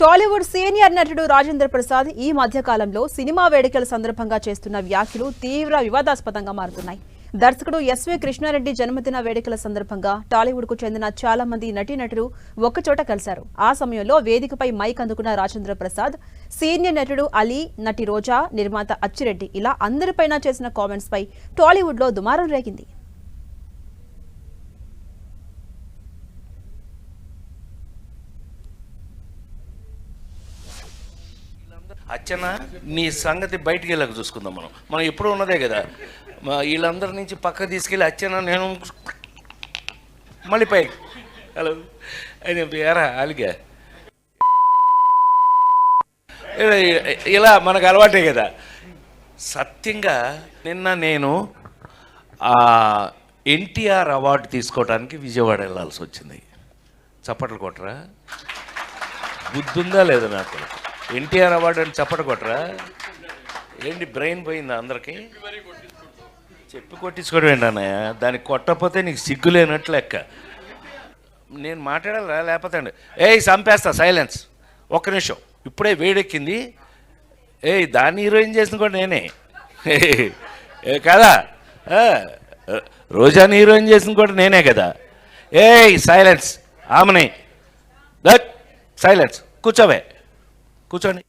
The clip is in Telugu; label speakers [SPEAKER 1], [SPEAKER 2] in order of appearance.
[SPEAKER 1] టాలీవుడ్ సీనియర్ నటుడు రాజేంద్ర ప్రసాద్ ఈ మధ్యకాలంలో సినిమా వేడుకల సందర్భంగా చేస్తున్న వ్యాఖ్యలు తీవ్ర వివాదాస్పదంగా మారుతున్నాయి. దర్శకుడు ఎస్వి కృష్ణారెడ్డి జన్మదిన వేడుకల సందర్భంగా టాలీవుడ్కు చెందిన చాలా మంది నటీనటులు ఒక్కచోట కలిశారు. ఆ సమయంలో వేదికపై మైక్ అందుకున్న రాజేంద్ర ప్రసాద్ సీనియర్ నటుడు అలీ నటి రోజా నిర్మాత అచ్చిరెడ్డి ఇలా అందరిపైన చేసిన కామెంట్స్ పై టాలీవుడ్లో దుమారం రేగింది.
[SPEAKER 2] అచ్చన నీ సంగతి బయటికి వెళ్ళక చూసుకుందాం మనం. మనం ఎప్పుడూ ఉన్నదే కదా. వీళ్ళందరి నుంచి పక్క తీసుకెళ్ళి అచ్చన నేను మళ్ళీ పై హలో. అని ఎరా అలిగా ఇలా- మనకు అలవాటే కదా. సత్యంగా నిన్న నేను ఎన్టీఆర్ అవార్డు తీసుకోవడానికి విజయవాడ వెళ్ళాల్సి వచ్చింది. చప్పట్లు కొట్టరా? బుద్ధుందా లేదా నాకు? ఎన్టీఆర్ అవార్డు అని చప్పట కొట్టరా? ఏంటి బ్రెయిన్ పోయిందా అందరికి? చెప్పి కొట్టించుకోవడం ఏంటన్నయ్య దానికి కొట్టకపోతే నీకు సిగ్గు లేనట్లు లెక్క. నేను మాట్లాడాలా లేకపోతే అండి. ఏయ్ చంపేస్తా సైలెన్స్. ఒక్క నిమిషం. ఇప్పుడే వేడెక్కింది. ఏయ్ దాన్ని హీరోయిన్ చేసిన కూడా నేనే. ఏ కదా? రోజాని హీరోయిన్ చేసిన కూడా నేనే కదా. ఏయ్ సైలెన్స్. ఆమెని. సైలెన్స్. కూర్చోవే. కూర్చోండి.